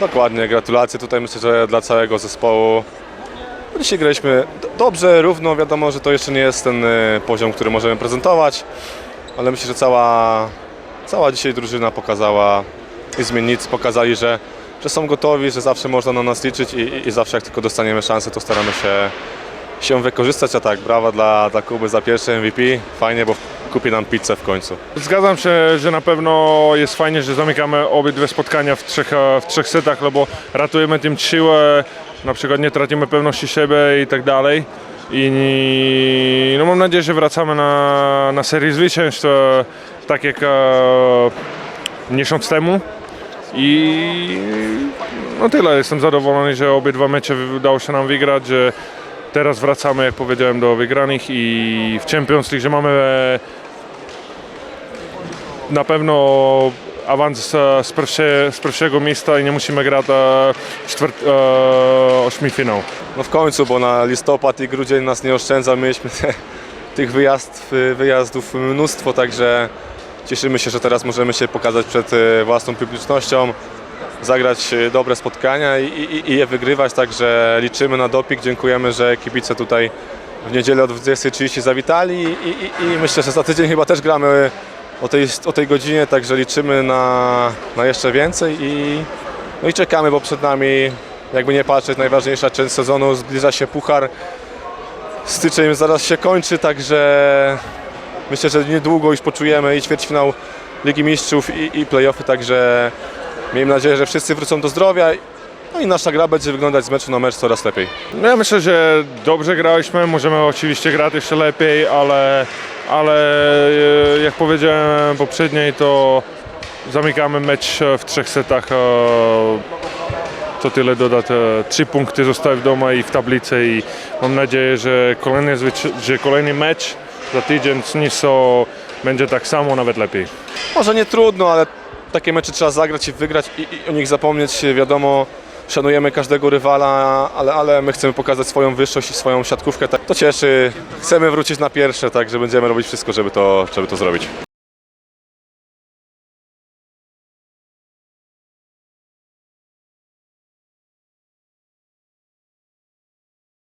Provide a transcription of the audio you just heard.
Dokładnie, gratulacje tutaj myślę, że dla całego zespołu. Dzisiaj graliśmy dobrze, równo, wiadomo, że to jeszcze nie jest ten y, poziom, który możemy prezentować, ale myślę, że cała, cała dzisiaj drużyna pokazała i zmiennicy pokazali, że, że są gotowi, że zawsze można na nas liczyć i, i, i zawsze jak tylko dostaniemy szansę, to staramy się, się wykorzystać, a tak, brawa dla, dla Kuby za pierwszy MVP, fajnie, bo kupi nam pizzę w końcu. Zgadzam się, że na pewno jest fajnie, że zamykamy obydwie spotkania w trzech, e, w trzech setach, no bo ratujemy tym siłę, na przykład nie tracimy pewności siebie i tak dalej. I no mam nadzieję, że wracamy na, na serię zwycięstw, e, tak jak e, miesiąc temu. I no tyle, jestem zadowolony, że obydwa mecze udało się nam wygrać, że teraz wracamy, jak powiedziałem, do wygranych i w Champions League, że mamy e, na pewno awans e, z, pierwsze, z pierwszego miejsca i nie musimy grać e, czwart, e, ośmifinał. No w końcu, bo na listopad i grudzień nas nie oszczędza. Mieliśmy te, tych wyjazd, wyjazdów mnóstwo, także cieszymy się, że teraz możemy się pokazać przed e, własną publicznością, zagrać e, dobre spotkania i, i, i je wygrywać, także liczymy na doping. Dziękujemy, że kibice tutaj w niedzielę od 20.30 zawitali i, i, i myślę, że za tydzień chyba też gramy o tej, o tej godzinie, także liczymy na, na jeszcze więcej i, no i czekamy, bo przed nami jakby nie patrzeć, najważniejsza część sezonu, zbliża się puchar. Styczeń zaraz się kończy, także myślę, że niedługo już poczujemy i ćwierćfinał Ligi Mistrzów i, i playoffy, także miejmy nadzieję, że wszyscy wrócą do zdrowia. No i nasza gra będzie wyglądać z meczu na mecz coraz lepiej. No ja myślę, że dobrze graliśmy, możemy oczywiście grać jeszcze lepiej, ale, ale e, jak powiedziałem poprzedniej, to zamykamy mecz w trzech setach. e, To tyle dodać. e, Trzy punkty zostały w domu i w tablicy i mam nadzieję, że kolejny, że kolejny mecz za tydzień z Niso będzie tak samo, nawet lepiej. Może nie trudno, ale takie mecze trzeba zagrać i wygrać i, i o nich zapomnieć. Wiadomo, szanujemy każdego rywala, ale, ale my chcemy pokazać swoją wyższość i swoją siatkówkę. Tak, to cieszy. Chcemy wrócić na pierwsze, także będziemy robić wszystko, żeby to, żeby to zrobić.